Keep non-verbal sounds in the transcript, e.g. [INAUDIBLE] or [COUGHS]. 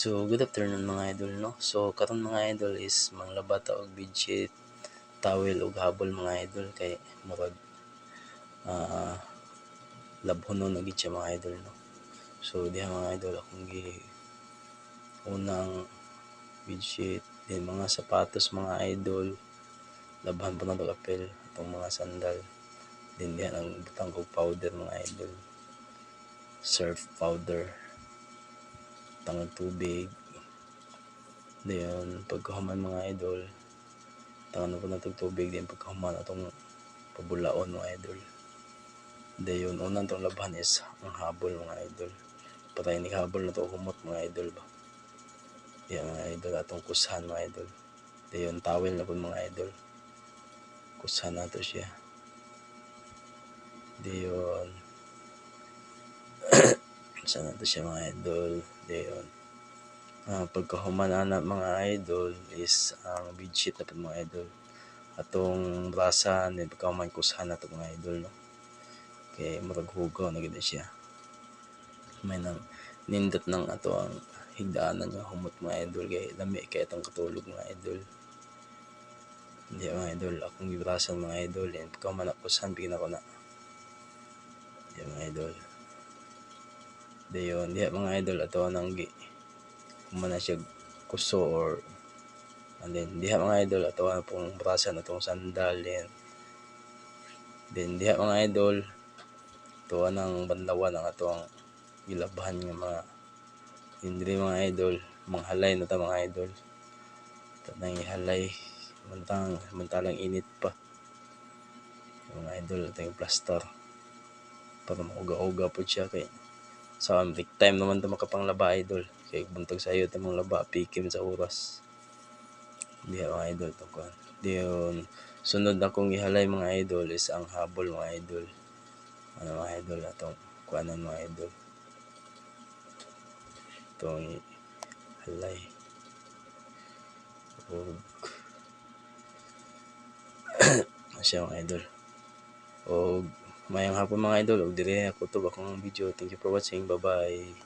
So, good afternoon mga idol, no? So, karon mga idol is manglaba ta og bedsheet, towel ug habol mga idol kay murag ah labhonon gid siya mga idol, no? So, diha mga idol akong gi unang bedsheet, din mga sapatos mga idol, labhan pa na to kapel atong mga sandal. Din diha ang butang kog powder mga idol. Surf powder tangog tubig. Dayon, pagkahuman mga idol, tangan po na itong tubig din pagkahuman atong pabulaon mga idol. Dayon, unang itong labhan is ang habol mga idol. Patay ni habol na to humot mga idol ba. Yan mga idol, atong kushan mga idol. Dayon, towel na po mga idol. Kushan na to siya. Dayon, sana to siya mga idol. Dayon, ah pagkahuman ana mga idol is ang bedsheet na po mga idol. Atong brasan, then pagkahuman kushan na to mga idol, no? Kay murag hugaw na gid na siya. May nang nindot ng ato ang higdaanan nga humot mga idol kay lami kay atong katulog mga idol. Hindi mga idol, akong gibrasan mga idol, then pagkahuman na kushan, bigyan ako na. Hindi mga idol. Dayon, diha mga idol ato nang gi humana siya kuso or and then diha mga idol ato na pong brasan atong sandal then then diha mga idol ato nang banlawan ang ato ang gilabhan nga mga hindi mga idol mga halay na ta mga idol. Na ihalay mantang samantalang init pa. Mga idol yung plaster. Para mauga-uga po siya kay so, time naman ito makapanglaba idol. Kay buntag sa iyo tamang laba pikim sa oras. Di mga idol to kuan diyon sunod akong ihalay mga idol is ang habol mga idol. Ano mga idol atong kuanan mga idol. Itong halay ug [COUGHS] siya mga idol? Ug mayang hapon mga idol. Ug dire ako to. Akong video. Thank you for watching. Bye bye